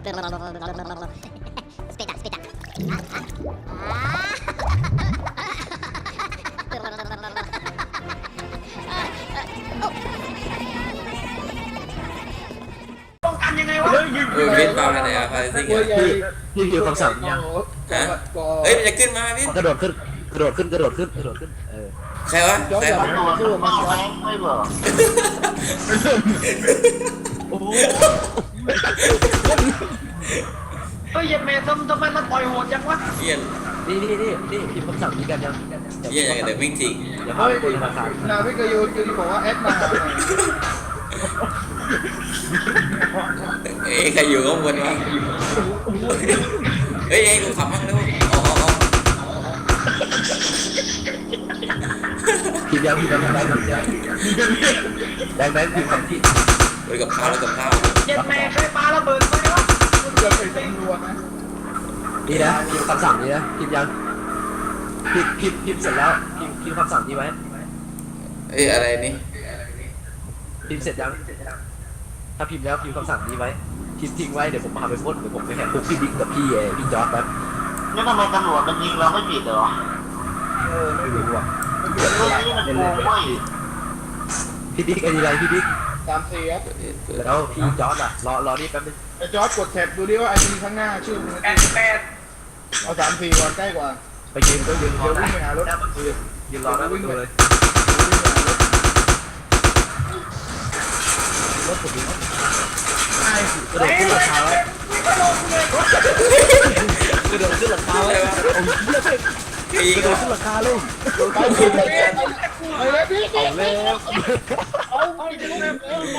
Speta, speta. Oh, ป้องกันยังไงวะเออวินปาไปไหนอะพาซิ่งตัวอะใหญ่พี่พี่คำสั่งยังฮะเฮ้ยมันจะขึ้นมาวินกระโดดขึ้นกระโดดขึ้นกระโดดขึ้นกระโดดขึ้นเออใครวะย้อนใครกลับวะมาสู้มันย้อนไม่เหรอโอ้ โหเฮ้ยเย็นเมย์ทำทำไมมันต่อยโหดจังวะเหี้ยนี่นี่นี่นี่พิมพ์คำสั่งนี้กันยังเหี้ยเดี๋ยววิ่งทิ้งเดี๋ยวพาไปคุยธนาคารนาพี่กยูนคือบอกว่าแอดมาหาหน่อยเอ้ยใครอยู่ข้างบนวะเฮ้ยเอ้ยกูขับมั่งเร็วอ๋ออ๋ออ๋อพิมพ์ยังพิมพ์ยังแบงค์พิมพ์ยังแบงค์แบงค์พิมพ์คำที่เฮ้ยกับข้าวแล้วกับข้าวเย็นเมย์ใครปาระเบิดไปวะ เกือบไปตำรวจนะนี่นะพิมพ์คำสั่งนี้นะพิมพ์ยังพิมพ์พิมพ์พิมพ์เสร็จแล้วพิมพ์พิมพ์คำสั่งนี้ไว้เอ้ยอะไรนี่พิมพ์เสร็จยังถ้าพิมพ์แล้วพิมพ์คำสั่งนี้ไว้พิมพ์ทิ้งไว้เดี๋ยวผมพาไปพ่นเดี๋ยวผมไปแหกคุกพี่บิ๊กกับพี่เอพี่จอร์ดแป๊บนี่ทำไมตำรวจมันยิงเราไม่ผิดเหรอเออไม่รู้อะเรื่องนี้มันโกงเว้ยพี่บิ๊กอะไรพี่บิ๊ก สามสี่ครับแล้วพี่จอร์ดอะรอรอนี่แป๊บนึงไอ้จอร์ดกดแท็บดูดิว่าไอดีข้างหน้าชื่อมันแปดแปดเอาสามสี่ก่อนใกล้กว่าไปยืนก็ยืนรอได้หน้าประตูยืนรอหน้าประตูเลยรถผมดีใช่กระโดดขึ้นหลังคาไว้กระโดดขึ้นหลังคาไว้โอ้ยเยี่ยมไอ้ยิ งกระโดดขึ้นหลังคาเลยพี่เอาแล้วเอาเลย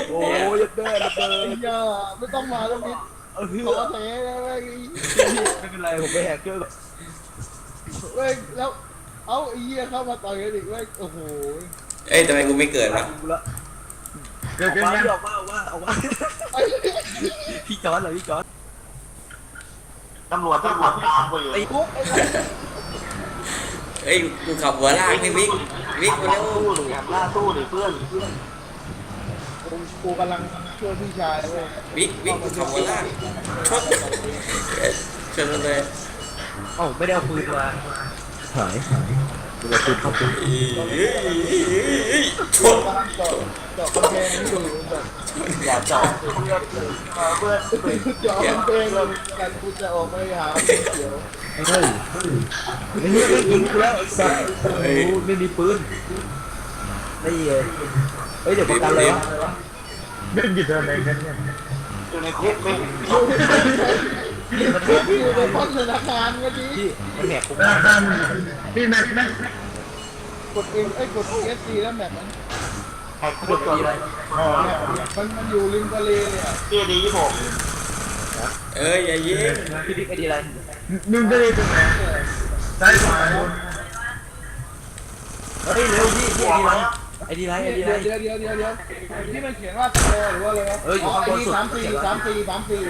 โอ้ยยดแม่ระเบิดอย่าไม่ต้องมาแล้วพี่เออขอเทเลไม่เป็นไรผมไปแหกเครื่องเว้ยแล้ว เอาไอ้เหี้ยเข้ามาต่อยกันอีกเว้ยโอ้โหเอ้ยทำไมกูไม่เกิดวะดูละออกมาออกมาเออกมาเออกมาพี่จอร์ดเหรอพี่จอร์ดตำรวจที่ขับตามไปอยู่ไอ้กุ๊ก เอ้ยกูขับหัวลากนี่วิกวิกมาเร็วสู้ดิครับล่าสู้ดิเพื่อนกูกูกำลังช่วยพี่ชายเว้ยวิกวิกกูขับหัวลากชนชนมันเลยเอ้าไม่ได้เอาปืนมาหายหายดู เอาปืนเข้าปืนชนกำลังเจาะเจาะกำแพงนี่อยู่แบบอย่าจอดเพื่อนเพื่อนเจาะกำแพงกันกูจะออกไปหาเดี๋ยวเฮ้ยไม่เฮ้ยไม่ยิงกูแล้วสัตว์โอ้ไม่มีปืนนี่เองเฮ้ยเดี๋ยวประกันเลยวะอยู่ในคุกไม่ พี่อยู่ในห้องธนาคารเมื่อกี้พี่มันแหกคุกกดเองไอ้ยกดเอสซีแล้วแบบมันแหกคุกก่อนเลยมันมันอยู่ริมทะเลเลยอะเกียร์ดียี่หกเอ้ยอย่ายิงพี่บิ๊กไอดีอะไรเฮ้ยเร็วพี่พี่ไอดีไรไอดีไรไอดีเดี๋ไร ยวเดี๋ยวเดี๋ยวเดี๋ยวนี่มันเขียนว่าตะโกหรือว่าอะไรวะเอ้ยอยู่อ๋อข้างบไอ้นนี่สุด สามสี่สามสี่สามสี่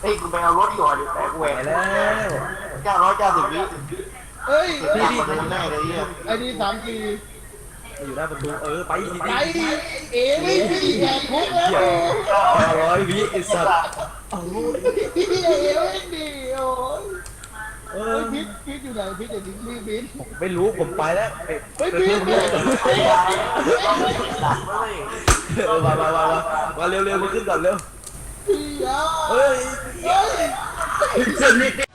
เฮ้ยกูไปเอารถก่อนดิแตกแหวไปกแล้ว เก้าร้อยเก้าสิบวิเอ้ยพี่พี่มันแน่เลยเนี่ยไอ้นี่สามสี่อยู่หน้าประตูเออไปดีไอ้เอ๋ไม่พี่แหกคุกแล้วห้าร้อยวิไอสัตว์พี่เอ๋ไม่ดีโอ้ยเอเฮ้อยพิษพิษอยู่ไหนพิษอย่าดิ้นรีบบินไม่รู้ผมไปแล้วเฮ้ยเอพิษอเนี่ยมามามามามาเร็วเร็วมาขึ้นก่อนเร็ว เฮ้ยเฮ้ย